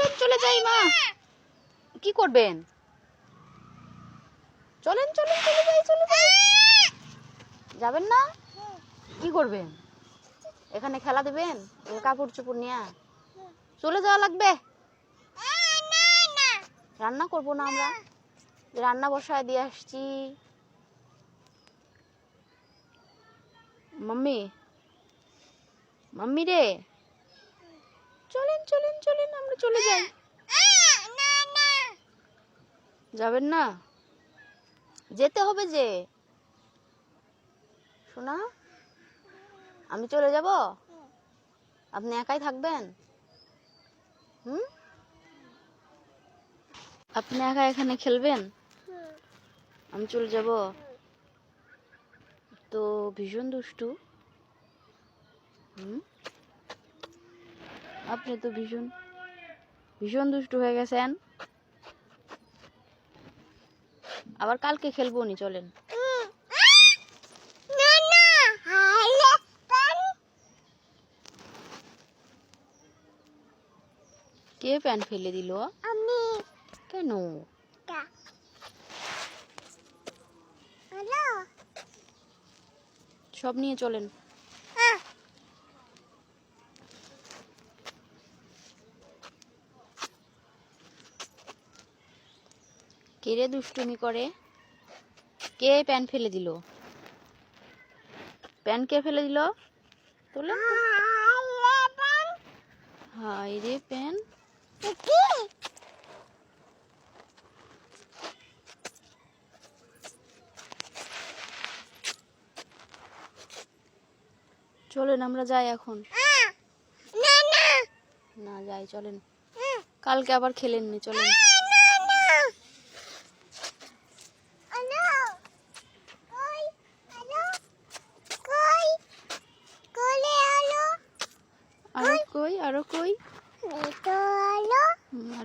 চলেন চলে যাই মা। কি করবেন? চলেন চলেন, চলে যাই চলে যাই। যাবেন না? কি করবেন? এখানে খেলা দেবেন? কাপড় চোপড় নিয়ে? চলে যাওয়া লাগবে? রান্না করব না আমরা। রান্না বসায় দিয়ে আসছি। মাম্মি। মাম্মি রে। চলেন চলেন চলেন আমরা চলে যাই। যাবেন না? যেতে হবে যে। শোনা আমি চলে যাব? আপনি একাই থাকবেন? হুম? আপনি একা এখানে খেলবেন? আমি চলে যাব। তো ভীষণ দুষ্টু। হুম? আপনি তো ভীষণ ভীষণ দুষ্টু হয়ে গেছেন। আবার কালকে খেলব নি চলেন। কে প্যান ফেলে দিল? আমি। কেন? সব নিয়ে চলেন। কে রে দুষ্টুমি করে? কে প্যান ফেলে দিল? প্যান কে ফেলে দিল? তোলেন তো। হাই রে প্যান। চলেন আমরা যাই এখন। না যাই চলেন। কালকে আবার খেলেননি চলেন। আরও কই আরও কই? আরও